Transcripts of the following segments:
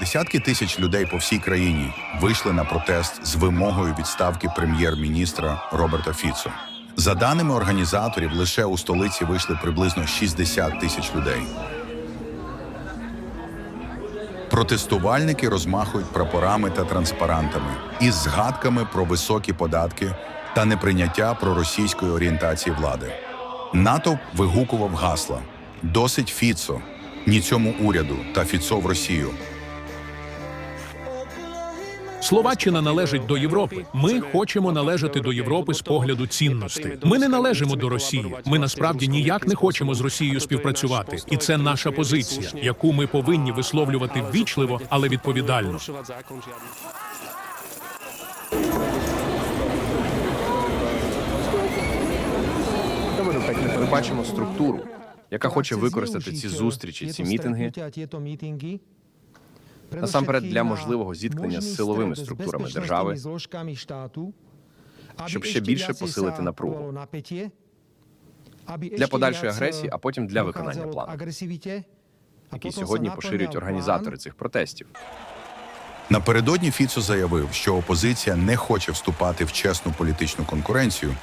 Десятки тисяч людей по всій країні вийшли на протест з вимогою відставки прем'єр-міністра Роберта Фіцо. За даними організаторів, лише у столиці вийшли приблизно 60 тисяч людей. Протестувальники розмахують прапорами та транспарантами із згадками про високі податки та неприйняття проросійської орієнтації влади. НАТО вигукував гасла: досить Фіцо, ні цьому уряду та Фіцо в Росію. Словаччина належить до Європи. Ми хочемо належати до Європи з погляду цінностей. Ми не належимо до Росії. Ми насправді ніяк не хочемо з Росією співпрацювати, і це наша позиція, яку ми повинні висловлювати ввічливо, але відповідально. бачимо структуру, яка хоче використати ці зустрічі, ці мітинги насамперед для можливого зіткнення з силовими структурами держави, щоб ще більше посилити напругу для подальшої агресії, а потім для виконання плану, який сьогодні поширюють організатори цих протестів. Напередодні Фіцо заявив, що опозиція не хоче вступати в чесну політичну конкуренцію,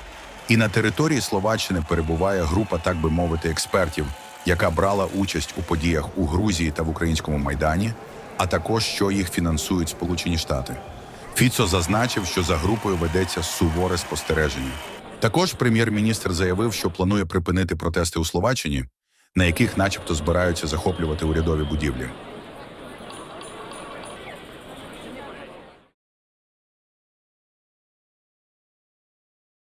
і на території Словаччини перебуває група, так би мовити, експертів, яка брала участь у подіях у Грузії та в українському майдані, а також що їх фінансують Сполучені Штати. Фіцо зазначив, що за групою ведеться суворе спостереження. Також прем'єр-міністр заявив, що планує припинити протести у Словаччині, на яких, начебто, збираються захоплювати урядові будівлі.